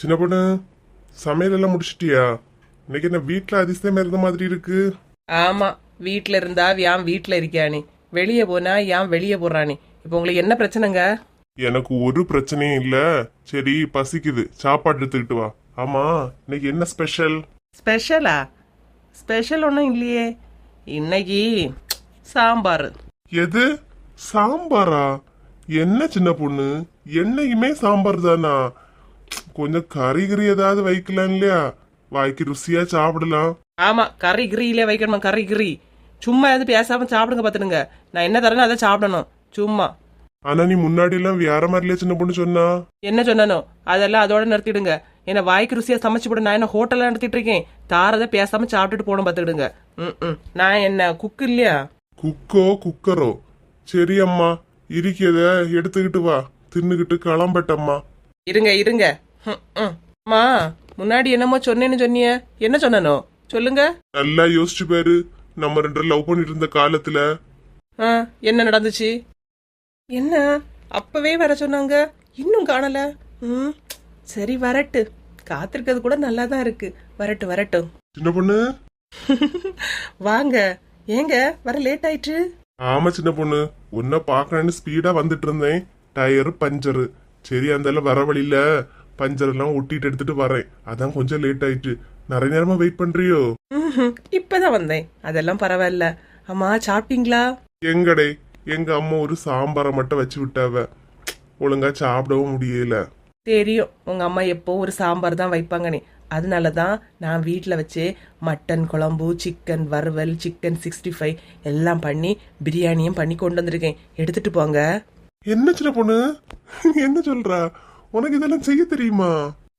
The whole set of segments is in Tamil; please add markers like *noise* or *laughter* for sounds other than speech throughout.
சின்ன பொண்ணு சமையல் எல்லாம் முடிச்சிட்டியா? இன்னைக்கு என்ன வீட்டில் அதிசயம் இருந்த மாதிரி இருக்கு? ஆமா வீட்ல இருந்தா யான் வீட்ல இருக்கியானி. வெளியே போனா யான் வெளியே போறானி. இப்போ உங்களுக்கு என்ன பிரச்சனைங்க? எனக்கு ஒரு பிரச்சனையும் இல்ல. சரி பசிக்குது. சாப்பாடு எடுத்துக்கிட்டு வா. ஆமா இன்னைக்கு என்ன ஸ்பெஷல்? ஸ்பெஷலா? ஸ்பெஷல் ஒன்றும் இல்லையே. இன்னைக்கு சாம்பார். எது? சாம்பாரா? என்ன சின்ன பொண்ணு? என்னைக்குமே சாம்பார் தானா? கொஞ்சம் கறி கறி ஏதாவது வைக்கலாம் இல்லையா? வாய்க்கு ருசியா சாப்பிடலாம். ஆமா கறி கிரியிலே வைக்கணுமா? கறி கிரி சும்மா எதுவும் பேசாம சாப்பிடுங்க பார்த்துடுங்க. நான் என்ன தரேனோ அதை சாப்பிடணும். சும்மா. ஆனா நீ முன்னாடி எல்லாம் வேற மாதிரிலே சின்ன பொண்ணு சொன்னா? என்ன சொன்னனோ? அதெல்லாம் அதோட நிறுத்திடுங்க. என்ன வாய்க்கு ருசியா சமைச்சு போடு நான் என்ன ஹோட்டல்ல நடத்திட்டு இருக்கேன்? தாரதை பேசாம சாப்பிட்டுட்டு போகணும் பார்த்துக்கிடுங்க ம் ம். நான் என்ன குக்கு இல்லையா? குக்கோ குக்கரோ சரி அம்மா. இருக்கிறத எடுத்துக்கிட்டு வா. தின்னுகிட்டு கிளம்பட்டம்மா. இருங்க இருங்க. அம்மா முன்னாடி என்னமோ சொன்னேன்னு சொன்னிய. என்ன சொன்னனோ? சொல்லுங்க. நல்லா யோசிச்சு பாரு. நம்ம ரெண்டு லவ் பண்ணிட்டு இருந்த காலத்துல. என்ன நடந்துச்சு? என்ன? அப்பவே வர சொன்னாங்க. இன்னும் காணல. ம் சரி வரட்டு. காத்திருக்கிறது கூட நல்லா தான் இருக்கு. வரட்டு வரட்டும் சின்ன பொண்ணு? *laughs* வாங்க. ஏங்க வர லேட் ஆயிட்டு ஆமா சின்ன பொண்ணு. உன்னை பாக்கணும்னு ஸ்பீடா வந்துட்டு இருந்தேன். டயர் பஞ்சரு சரி அந்த வர வழியில பஞ்சர் எல்லாம் ஒட்டிட்டு எடுத்துட்டு வரேன். அதான் கொஞ்சம் லேட் ஆயிட்டு நிறைய நேரமா வெயிட் பண்றியோ. இப்பதான் வந்தேன். அதெல்லாம் பரவாயில்ல. அம்மா சாப்பிட்டீங்களா? எங்கடே எங்க அம்மா ஒரு சாம்பாரை மட்டும் வச்சு விட்டாவ. ஒழுங்கா சாப்பிடவும் முடியல. தெரியும். உங்க அம்மா எப்போ ஒரு சாம்பார் தான் வைப்பாங்கன்னு அதனால தான் நான் வீட்டில் வச்சு மட்டன் குழம்பு சிக்கன் வறுவல் சிக்கன் சிக்ஸ்டி ஃபைவ் எல்லாம் பண்ணி பிரியாணியும் பண்ணி கொண்டு வந்திருக்கேன். எடுத்துட்டு போங்க. என்ன சின்ன பொண்ணு? என்ன சொல்றா? உனக்கு இதெல்லாம் செய்ய தெரியுமா?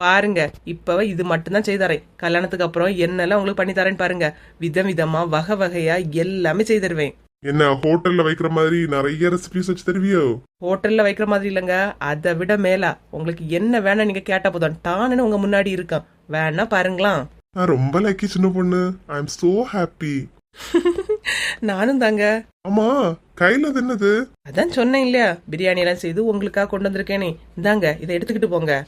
பாருங்க இப்பவே இது மட்டும்தான் செய்தரேன் கல்யாணத்துக்கு அப்புறம் என்னெல்லாம் உங்களுக்கு பண்ணி தரேன்னு பாருங்க. விதம் விதமா வகை வகையா எல்லாமே செய்து தருவேன். என்ன ஹோட்டல்ல வைக்கிற மாதிரி நிறைய ரெசிபிஸ் வச்சு தருவியோ? ஹோட்டல்ல வைக்கிற மாதிரி இல்லைங்க. அதை விட மேலா உங்களுக்கு என்ன வேணும் நீங்க கேட்டா போதும். டான்னு உங்க முன்னாடி இருக்கான். வேணா பாருங்களாம் நான் ரொம்ப லக்கி சின்ன பொண்ணு. ஐ எம் சோ ஹாப்பி நானும் தாங்க. ஆமா கையில அது என்னது? அதான் சொன்னேன் இல்லையா? பிரியாணி எல்லாம் செய்து உங்களுக்காக கொண்டு வந்திருக்கேனே. இந்தாங்க இதை எடுத்துக்கிட்டு போங்க.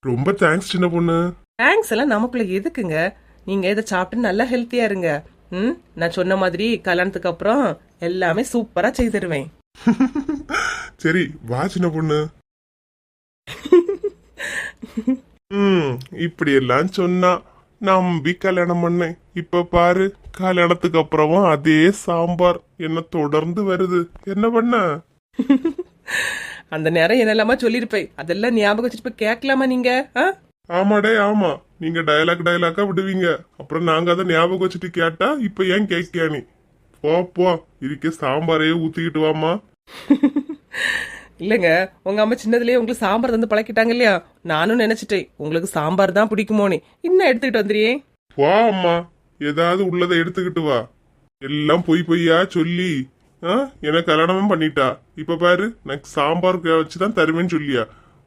ரொம்ப தேங்க்ஸ் சின்ன பொண்ணு. தேங்க்ஸ் எல்லாம் நமக்குள்ள எதுக்குங்க? நீங்க இதை சாப்பிட்டு நல்லா ஹெல்த்தியா இருங்க. ம்? நான் சொன்ன மாதிரி கல்யாணத்துக்கு அப்புறம் எல்லாமே சூப்பரா செய்து தருவேன். *laughs* சரி வா சின்ன பொண்ணு. *laughs* ம் இப்படி எல்லாம் சொன்னா நம்பி கல்யாணம் பண்ணேன். இப்ப பாரு கல்யாணத்துக்கு அப்புறமும் அதே சாம்பார். என்ன தொடர்ந்து வருது. என்ன பண்ண? *laughs* அந்த நேரம் என்னெல்லாமா சொல்லியிருப்பேன். அதெல்லாம் ஞாபகம் வச்சுட்டு போய் கேட்கலாமா நீங்க? ஆமாடே ஆமா. நீங்க டயலாக் டயலாக்கா விடுவீங்க. அப்புறம் நாங்க அதை ஞாபகம் வச்சுட்டு கேட்டா இப்ப ஏன் கேட்கியா நீ? போ போ. இருக்க சாம்பாரையே ஊத்திக்கிட்டு வாமா *laughs* இல்லைங்க உங்க அம்மா சின்னதுலயே உங்களுக்கு சாம்பார் தந்து பழக்கிட்டாங்க இல்லையா? நானும் நினைச்சிட்டேன் உங்களுக்கு சாம்பார் தான் பிடிக்குமோன்னு இன்னும் எடுத்துக்கிட்டு வந்துறியே வா அம்மா. ஏதாவது உள்ளதை எடுத்துக்கிட்டு வா. எல்லாம் பொய் பொய்யா சொல்லி எனக்கு கல்யாணமும் பண்ணிட்டா. இப்ப பாரு எனக்கு சாம்பார் வச்சுதான் தருவேன்னு சொல்லியா.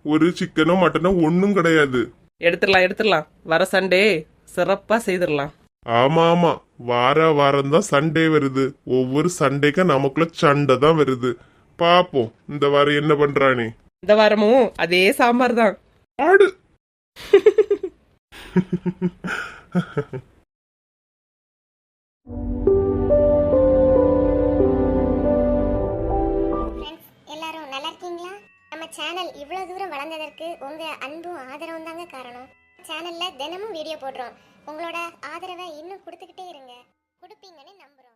ஒரு சிக்கனோ மட்டனோ ஒன்னும் கிடையாது. எடுத்துடலாம் எடுத்துடலாம். வர சண்டே சிறப்பா செய்திடலாம். ஆமா ஆமா. வார வாரம் தான் சண்டே வருது. ஒவ்வொரு சண்டேக்கும் நமக்குள்ள சண்டை தான் வருது. பாப்போம். இந்த வாரம் என்ன பண்றானே? இந்த வாரமும் அதே சாம்பார் தான். ஆடு. ஃப்ரெண்ட்ஸ் எல்லாரும் நல்லா இருக்கீங்களா? நம்ம சேனல் இவ்வளோ தூரம் வளர்ந்ததற்கு உங்கள் அன்பும் ஆதரவும் தாங்க காரணம். சேனலில் தினமும் வீடியோ போடுறோம். உங்களோட ஆதரவை இன்னும் கொடுத்துக்கிட்டே இருங்க. கொடுப்பீங்கன்னு நம்புகிறோம்